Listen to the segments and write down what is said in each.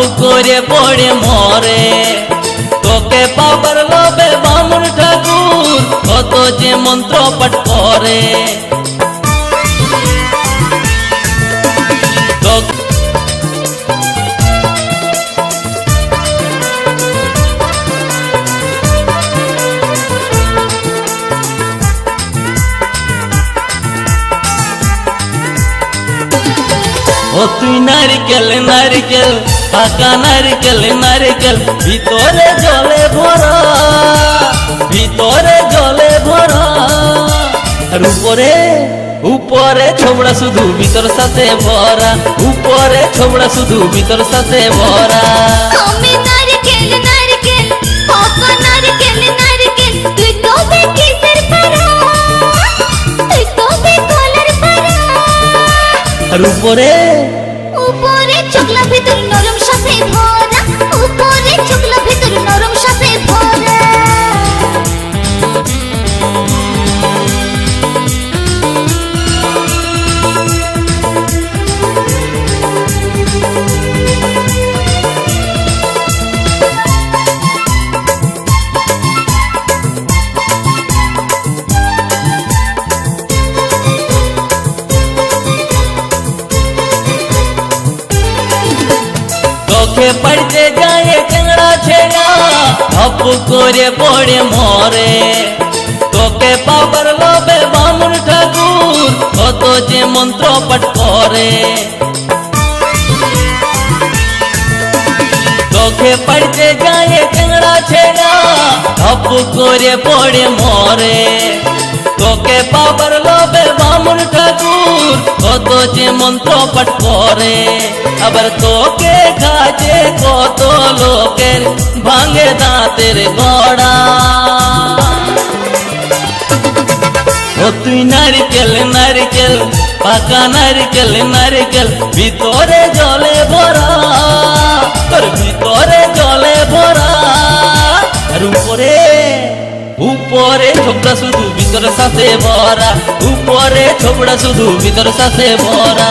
করে পড়ে মরে। তোকে পাবার লোভে বামুন ঠাকুর কত যে মন্ত্র পাঠ করে। তো- ও তুই নারিকেল নারিকেল। পাকা নারিকেল নারিকেল ভিতরে জলে ভরা ভিতরে জলে ভরা। আর উপরে উপরে ছোবড়া শুধু ভিতর সাথে ভরা উপরে ছোবড়া শুধু ভিতর সাথে ভরা। আমি নারকেল নারকেল পাকা নারকেল নারকেল তুই তবে কিসের পারা তুই তবে কলার পারা আর উপরে উপরে চকলা ভেতর নরম সাথে ভরা। চোখে পড়তে যায় টেংরা ছেড়া হপ করে পড়ে মরে। তোকে পাবার লোভে বামুন ঠাকুর, কত যে মন্ত্র পাঠ করে। চোখে পড়তে যায় টেংরা ছেড়া হপ করে পড়ে মরে। তোকে পাবার লোভে বামুন ঠাকুর কত যে মন্ত্র পাঠ করে, আবার তোকে কাজে কত লোকের ভাঙে দাঁতের গড়া। ও তুই নারিকেল নারিকেল, পাকা নারিকেল নারিকেল, ভিতরে জলে ভরা, তোর ভিতরে জলে ভরা, আর উপরে উপরে ছোবড়া শুধু ভিতর সাথে ভরা। উপরে ছোবড়া শুধু ভিতর সাথে ভরা।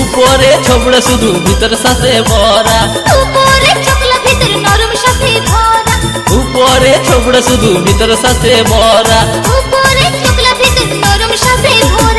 উপরে ছোবড়া শুধু ভিতর সাথে ভরা। উপরে চকলা ভিতর নরম সাথে ভরা। উপরে ছোবড়া শুধু ভিতর সাথে ভরা। উপরে চকলা ভিতর নরম সাথে ভরা।